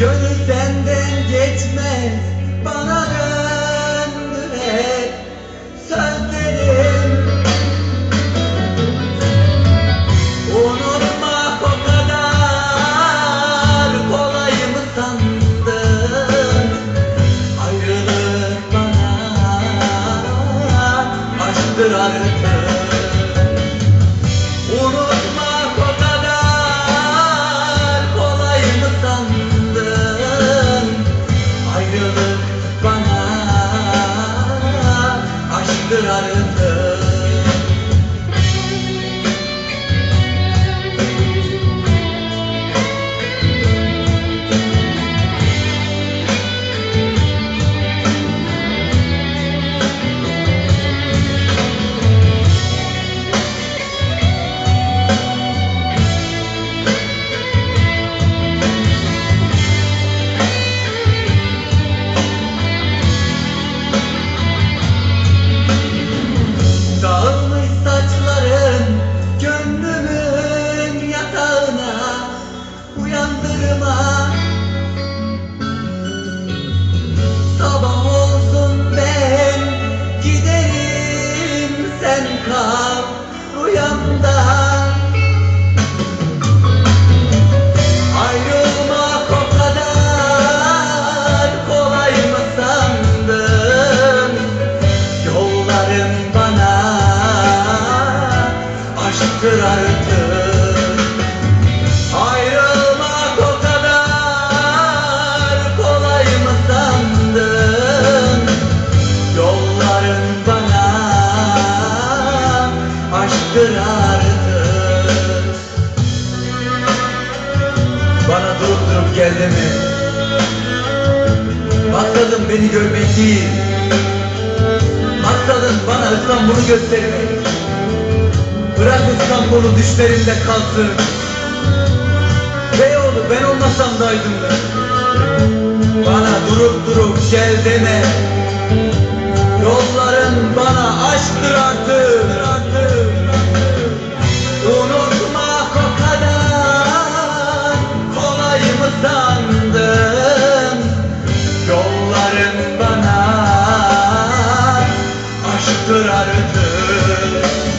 Gönül benden geçmez bana döndüre sözlerim. Unutmak o kadar kolay mı sandın? Ayrılık bana aşktır artık. Aşktır artık Ayrılmak o kadar kolay mı sandın? Yolların bana aşktır artık. Bana durup durup gel deme Maksadın beni görmek değil. Maksadın bana İstanbul'u göstermek Bırak uçan kolu dişlerimde kalsın. Beyoğlu ben olmasam da aydınlık Bana durup durup gel deme. Yolların bana aşktır artık. Unutmak o kadar kolay mı sandın? Yolların bana aşktır artık.